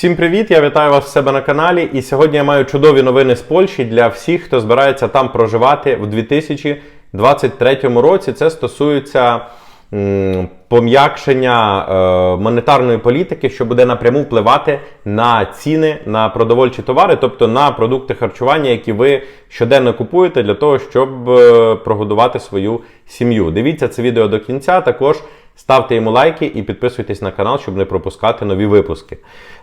Всім привіт! Я вітаю вас в себе на каналі. І сьогодні я маю чудові новини з Польщі для всіх, хто збирається там проживати в 2023 році. Це стосується пом'якшення е, монетарної політики, що буде напряму впливати на ціни на продовольчі товари, тобто на продукти харчування, які ви щоденно купуєте для того, щоб е, прогодувати свою сім'ю. Дивіться це відео до кінця. Також ставте йому лайки і підписуйтесь на канал, щоб не пропускати нові випуски.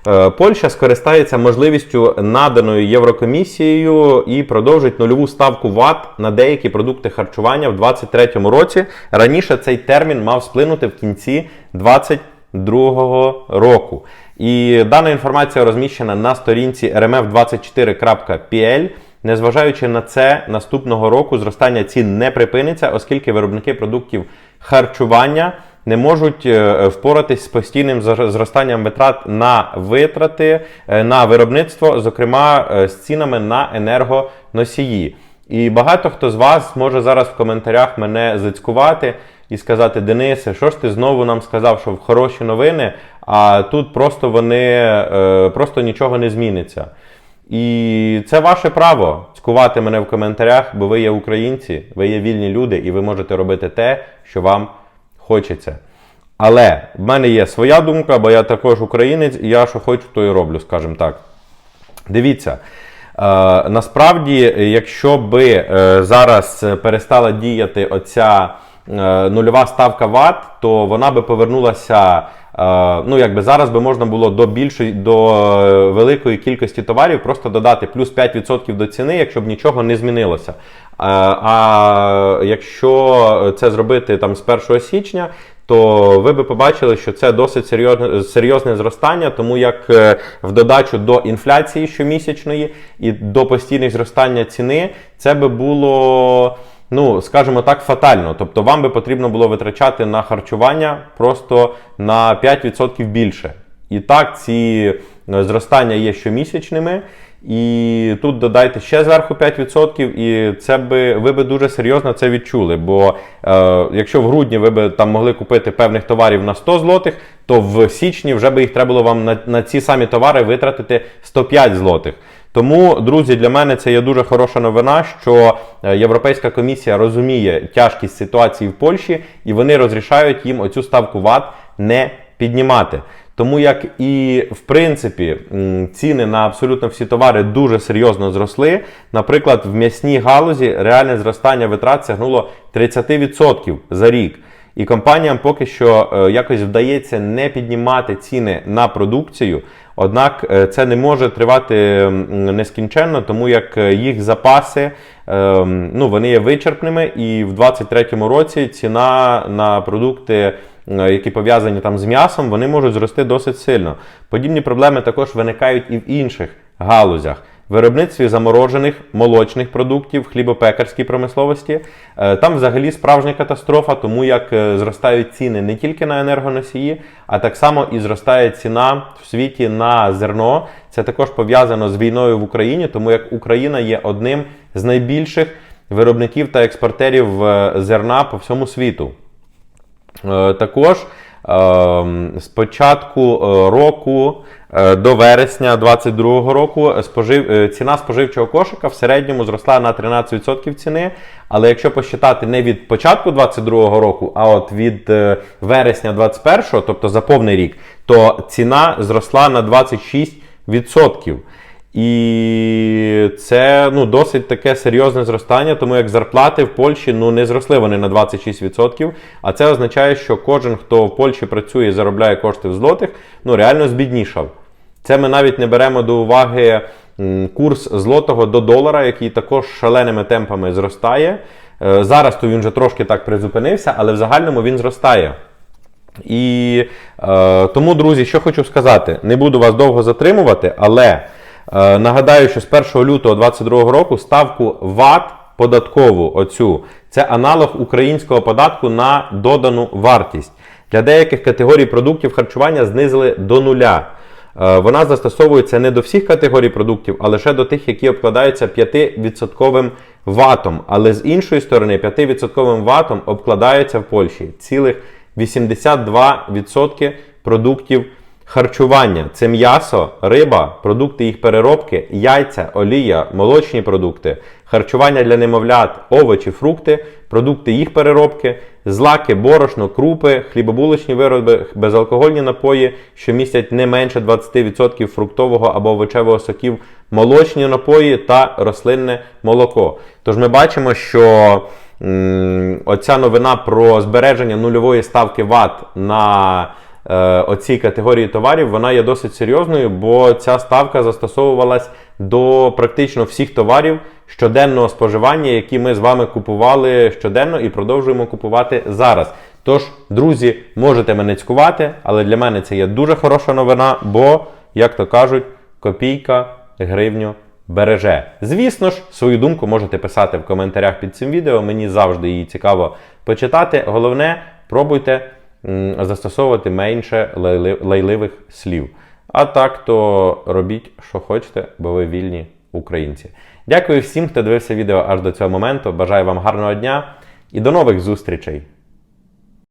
Е, Польща скористається можливістю наданою Єврокомісією і продовжить нульову ставку ВАТ на деякі продукти харчування в 2023 році. Раніше цей термін мав сплинути в кінці 2022 року. І дана інформація розміщена на сторінці rmf24.pl. Незважаючи на це, наступного року зростання цін не припиниться, оскільки виробники продуктів харчування не можуть е, впоратись з постійним зростанням витрат на витрати е, на виробництво, зокрема е, з цінами на енергоносії. І багато хто з вас може зараз в коментарях мене зацькувати і сказати: Денисе, що ж ти знову нам сказав, що в хороші новини, а тут просто вони просто нічого не зміниться. І це ваше право цькувати мене в коментарях, бо ви є українці, ви є вільні люди, і ви можете робити те, що вам хочеться. Але в мене є своя думка, бо я також українець, і я що хочу, то і роблю, скажімо так. Дивіться, е, насправді, якщо би е, зараз перестала діяти оця нульова ставка ВАТ, то вона би повернулася. е, Ну, якби зараз би можна було до більшої до е, великої кількості товарів просто додати плюс 5% до ціни, якщо б нічого не змінилося. А, якщо це зробити там з 1 січня, то ви би побачили, що це досить серйозне, серйозне зростання, тому як е, в додачу до інфляції щомісячної і до постійних зростання ціни, це би було. Ну, скажімо так, фатально. Тобто вам би потрібно було витрачати на харчування просто на 5% більше. І так, ці е, зростання є щомісячними. І тут додайте ще зверху 5%, і це би ви би дуже серйозно це відчули. Бо е, якщо в грудні ви би там могли купити певних товарів на 100 злотих, то в січні вже би їх треба було вам на, на ці самі товари витратити 105 злотих. Тому, друзі, для мене це є дуже хороша новина, що е, Європейська комісія розуміє тяжкість ситуації в Польщі, і вони розрішають їм оцю ставку ВАТ не піднімати. Тому як і в принципі ціни на абсолютно всі товари дуже серйозно зросли. Наприклад, в м'ясній галузі реальне зростання витрат сягнуло 30% за рік. І компаніям поки що е, якось вдається не піднімати ціни на продукцію. Однак е, це не може тривати нескінченно, тому як е, їх запаси е, ну, вони є вичерпними, і в 2023 році ціна на продукти, які пов'язані там з м'ясом, вони можуть зрости досить сильно. Подібні проблеми також виникають і в інших галузях. Виробництві заморожених молочних продуктів, хлібопекарській промисловості. Е, Там взагалі справжня катастрофа, тому як е, зростають ціни не тільки на енергоносії, а так само і зростає ціна в світі на зерно. Це також пов'язано з війною в Україні, тому як Україна є одним з найбільших виробників та експортерів е, зерна по всьому світу. Також з початку е, року е, до вересня 2022 року спожив, е, ціна споживчого кошика в середньому зросла на 13% ціни. Але якщо посчитати не від початку 2022 року, а от від вересня 2021, тобто за повний рік, то ціна зросла на 26%. І це ну, досить таке серйозне зростання, тому як зарплати в Польщі ну, не зросли вони на 26%. А це означає, що кожен, хто в Польщі працює і заробляє кошти в злотих, ну реально збіднішав. Це ми навіть не беремо до уваги курс злотого до долара, який також шаленими темпами зростає. Е, Зараз то він вже трошки так призупинився, але в загальному він зростає. І е, тому, друзі, що хочу сказати, не буду вас довго затримувати, але нагадаю, що з 1 лютого 2022 року ставку ВАТ податкову оцю це аналог українського податку на додану вартість. Для деяких категорій продуктів харчування знизили до нуля. Е, Вона застосовується не до всіх категорій продуктів, а лише до тих, які обкладаються 5% ватом. Але з іншої сторони, 5% ватом обкладаються в Польщі цілих 82% продуктів Харчування це м'ясо, риба, продукти їх переробки, яйця, олія, молочні продукти, харчування для немовлят, овочі, фрукти, продукти їх переробки, злаки, борошно, крупи, хлібобулочні вироби, безалкогольні напої, що містять не менше 20% фруктового або овочевого соків, молочні напої та рослинне молоко. Тож ми бачимо, що оця новина про збереження нульової ставки ВАТ на оцій категорії товарів, вона є досить серйозною, бо ця ставка застосовувалась до практично всіх товарів щоденного споживання, які ми з вами купували щоденно і продовжуємо купувати зараз. Тож, друзі, можете мене цькувати, але для мене це є дуже хороша новина, бо, як то кажуть, копійка гривню береже. Звісно ж, свою думку можете писати в коментарях під цим відео. Мені завжди її цікаво почитати. Головне, пробуйте застосовувати менше лайливих слів. А так, то робіть, що хочете, бо ви вільні українці. Дякую всім, хто дивився відео аж до цього моменту. Бажаю вам гарного дня і до нових зустрічей!